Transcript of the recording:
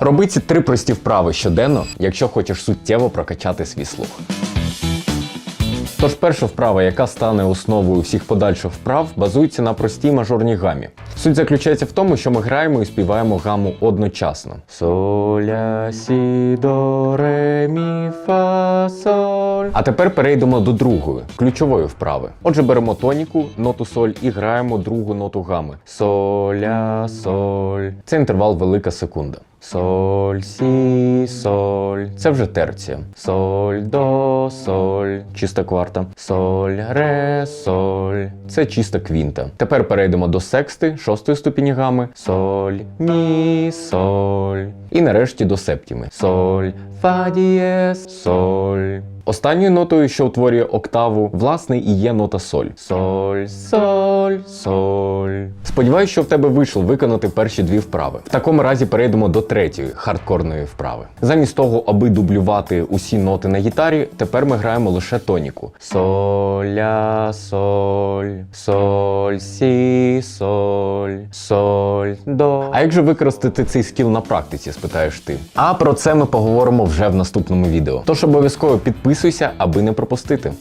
Роби ці три прості вправи щоденно, якщо хочеш суттєво прокачати свій слух. Тож перша вправа, яка стане основою всіх подальших вправ, базується на простій мажорній гамі. Суть заключається в тому, що ми граємо і співаємо гаму одночасно. Соля, сі, до, ре, мі, фа, соль. А тепер перейдемо до другої, ключової вправи. Отже, беремо тоніку, ноту соль і граємо другу ноту гами. Соля, соль. Це інтервал велика секунда. Соль, сі, соль. Це вже терція. Соль, до, соль. Чиста кварта. Соль, ре, соль. Це чиста квінта. Тепер перейдемо до сексти, шостої ступені гами. Соль, мі, соль. І нарешті до септіми. Соль, фа дієс, соль. Останньою нотою, що утворює октаву, власне, і є нота соль. Соль, соль, соль. Сподіваюсь, що в тебе вийшло виконати перші дві вправи. В такому разі перейдемо до третьої хардкорної вправи. Замість того, аби дублювати усі ноти на гітарі, тепер ми граємо лише тоніку. Соль, ля, соль, соль, сі, соль, соль, до. А як же використати цей скіл на практиці, спитаєш ти? А про це ми поговоримо вже в наступному відео. Тож обов'язково підписуйся, аби не пропустити.